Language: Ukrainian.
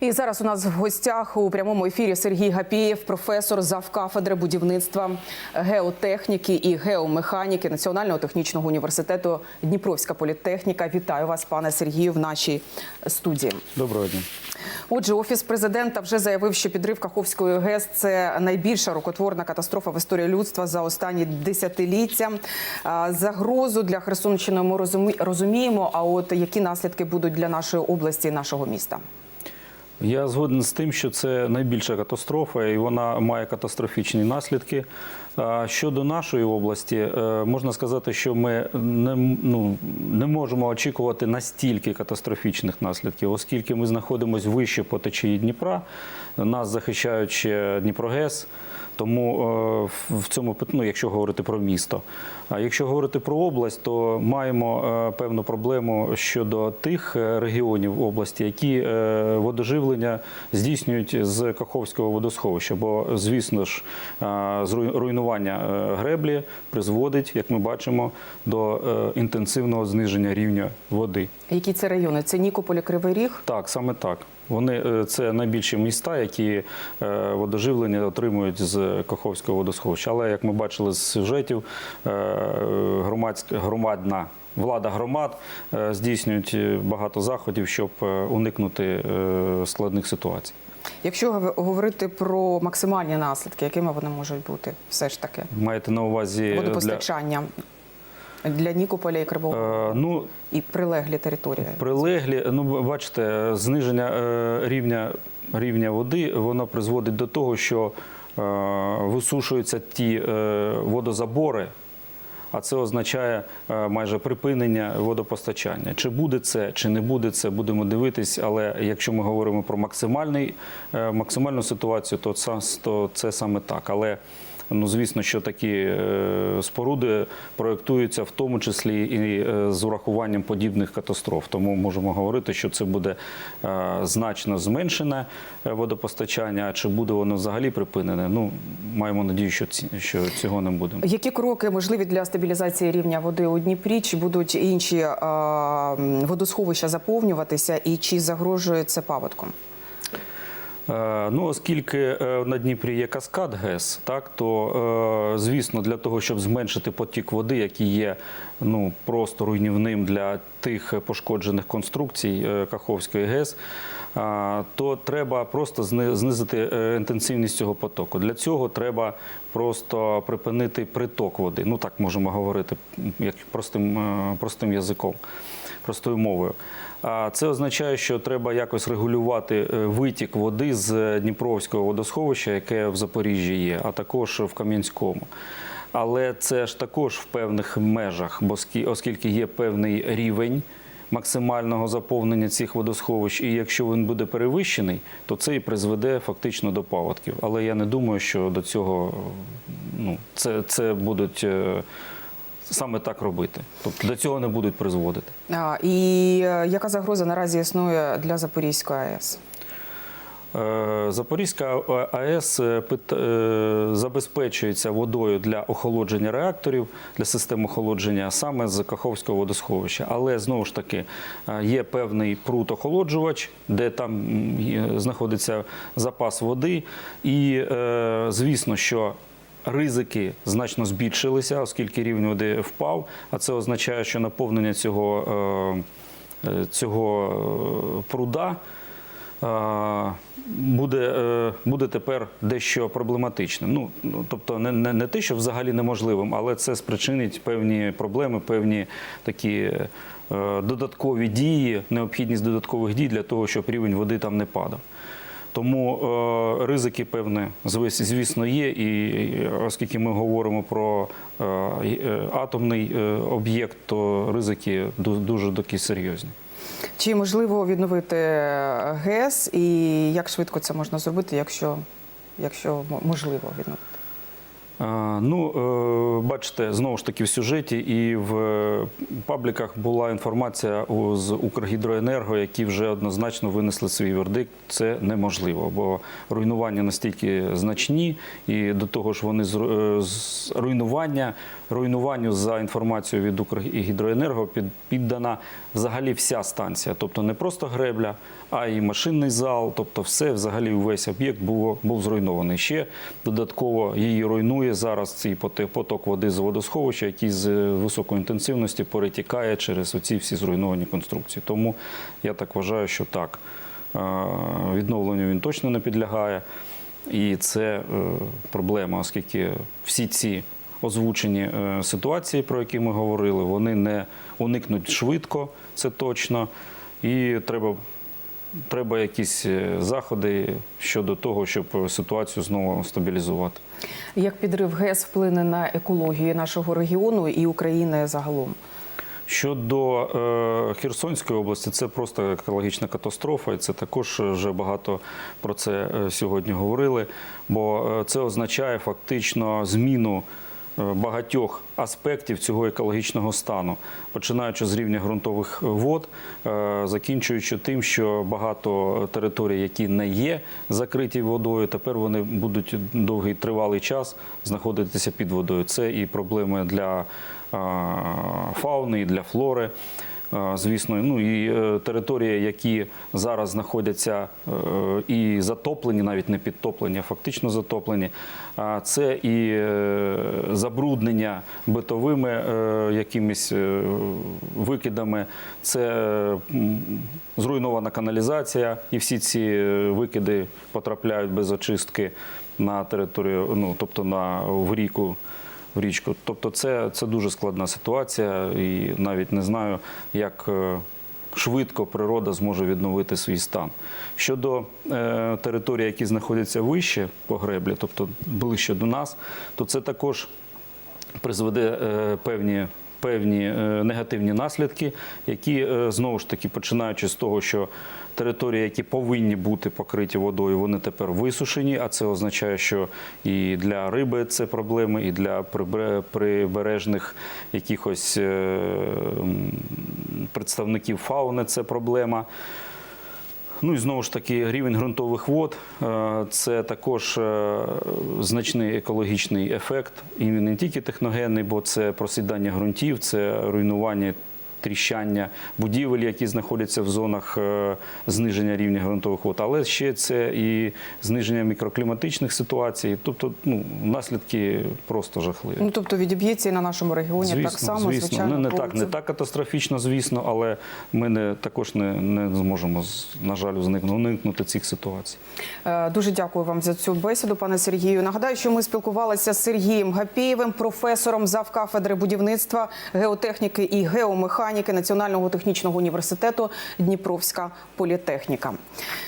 І зараз у нас в гостях у прямому ефірі Сергій Гапієв, професор завкафедри будівництва геотехніки і геомеханіки Національного технічного університету Дніпровська політехніка. Вітаю вас, пане Сергію, в нашій студії. Доброго дня. Отже, офіс президента вже заявив, що підрив Каховської ГЕС це найбільша рукотворна катастрофа в історії людства за останні десятиліття. Загрозу для Херсонщини ми розуміємо. А от які наслідки будуть для нашої області і нашого міста? Я згоден з тим, що це найбільша катастрофа, і вона має катастрофічні наслідки. Щодо нашої області, е, можна сказати, що ми не, ну, не можемо очікувати настільки катастрофічних наслідків, оскільки ми знаходимося вище по течії Дніпра, нас захищають ще Дніпрогес. Тому е, в- цьому ну, якщо говорити про місто. А якщо говорити про область, то маємо е, певну проблему щодо тих регіонів області, які водоживлення здійснюють з Каховського водосховища. Бо, звісно ж, руйнування е, греблі призводить, як ми бачимо, до е, інтенсивного зниження рівня води. Які це райони? Це Нікополь, Кривий Ріг. Так, саме так. Вони е, це найбільші міста, які водоживлення отримують з Каховського водосховища. Але як ми бачили з сюжетів, громадська громадна влада громад е, здійснюють е, багато заходів, щоб е, уникнути складних ситуацій. Якщо гов- говорити про максимальні наслідки, якими вони можуть бути, все ж таки Маєте на увазі водопостачання для Нікополя і Кривого е, ну і прилеглі території. Прилеглі, ну бачите, зниження е, рівня, рівня води воно призводить до того, що е, висушуються ті е, водозабори, а це означає е, майже припинення водопостачання. Чи буде це, чи не буде це, будемо дивитись. Але якщо ми говоримо про максимальний, е, максимальну ситуацію, то це, то це саме так. Але Ну, звісно, що такі е, споруди проєктуються в тому числі і е, з урахуванням подібних катастроф. Тому можемо говорити, що це буде е, значно зменшене водопостачання. Чи буде воно взагалі припинене? Ну маємо надію, що ці- що цього не буде. Які кроки можливі для стабілізації рівня води у Дніпрі? Чи будуть інші водосховища заповнюватися, і чи загрожує це паводком? Е, Ну, оскільки е, на Дніпрі є каскад ГЕС, так то е, звісно, для того, щоб зменшити потік води, який є ну просто руйнівним для тих пошкоджених конструкцій Каховської ГЕС, то треба просто знизити е, інтенсивність цього потоку. Для цього треба просто припинити приток води. Ну так можемо говорити як простим, е, простим язиком, простою мовою. Це означає, що треба якось регулювати е, витік води з Дніпровського водосховища, яке в Запоріжжі є, а також в Кам'янському. Але це ж також в певних межах, бо скі- оскільки є певний рівень максимального заповнення цих водосховищ, і якщо він буде перевищений, то це і призведе фактично до паводків. Але я не думаю, що до цього ну, це, це будуть е, саме так робити. Тобто до цього не будуть призводити. А, І е, яка загроза наразі існує для Запорізької АЕС? Е, Запорізька АЕС е, е, забезпечується водою для охолодження реакторів, для систем охолодження саме з Каховського водосховища. Але знову ж таки є певний прут-охолоджувач, де там знаходиться запас води. І звісно, що Ризики значно збільшилися, оскільки рівень води впав, а це означає, що наповнення цього, цього пруда буде, е, буде тепер дещо проблематичним. Ну, ну, тобто не, не, не те, що взагалі неможливим, але це спричинить певні проблеми, певні такі е, додаткові дії, необхідність додаткових дій для того, щоб рівень води там не падав. Тому е, ризики, певне, звісно, є. І оскільки ми говоримо про е, е, атомний об'єкт, то ризики дуже такі серйозні. Чи можливо відновити ГЕС, і як швидко це можна зробити, якщо, якщо можливо відновити? Ну, е, бачите, знову ж таки в сюжеті і в пабліках була інформація з Укргідроенерго, які вже однозначно винесли свій вердикт. Це неможливо, бо руйнування настільки значні, і до того ж вони е, з руйнування, руйнуванню за інформацією від Укргідроенерго під, піддана взагалі вся станція, тобто не просто гребля, а й машинний зал, тобто все взагалі увесь об'єкт був зруйнований. Ще додатково її руйнує зараз цей поток води з водосховища, який з е, високої інтенсивності перетікає через оці всі зруйновані конструкції. Тому я так вважаю, що так, е, відновленню він точно не підлягає. І це е, проблема, оскільки всі ці озвучені ситуації, про які ми говорили, вони не уникнуть швидко, це точно. І треба, треба якісь е, заходи щодо того, щоб ситуацію знову стабілізувати. Як підрив ГЕС вплине на екологію нашого регіону і України загалом? Щодо е, Херсонської області, це просто екологічна катастрофа, і це також вже багато про це е, сьогодні говорили. Бо е, це означає фактично зміну е, багатьох аспектів цього екологічного стану, починаючи з рівня ґрунтових вод, е, закінчуючи тим, що багато територій, які не є закриті водою, тепер вони будуть довгий тривалий час знаходитися під водою. Це і проблеми для фауни, і для флори. А, Звісно, ну і е, території, які зараз знаходяться е, і затоплені, навіть не підтоплені, а фактично затоплені. Це і е, забруднення битовими е, якимись е, викидами, це е, зруйнована каналізація, і всі ці е, викиди потрапляють без очистки на територію, ну тобто на в ріку в річку. Тобто, це, це дуже складна ситуація, і навіть не знаю, як е, швидко природа зможе відновити свій стан. Щодо е, територій, які знаходяться вище по греблі, тобто ближче до нас, то це також призведе е, певні. Певні е, негативні наслідки, які е, знову ж таки починаючи з того, що території, які повинні бути покриті водою, вони тепер висушені. А це означає, що і для риби це проблеми, і для прибе- прибережних якихось е, представників фауни це проблема. Ну і знову ж таки, рівень ґрунтових вод е, це також е, значний екологічний ефект. І він не тільки техногенний, бо це просідання ґрунтів, це руйнування. Тріщання будівель, які знаходяться в зонах е, зниження рівня ґрунтових вод, але ще це і зниження мікрокліматичних ситуацій, тобто ну, наслідки просто жахливі. Ну тобто відіб'ється і на нашому регіоні так само, звісно. звичайно. Ну, не, не так, не так катастрофічно, звісно, але ми не, також не, не зможемо, на жаль, уникнути цих ситуацій. Е, Дуже дякую вам за цю бесіду, пане Сергію. Нагадаю, що ми спілкувалися з Сергієм Гапєєвим, професором завкафедри будівництва, геотехніки і геомеханіки Національного технічного університету Дніпровська політехніка.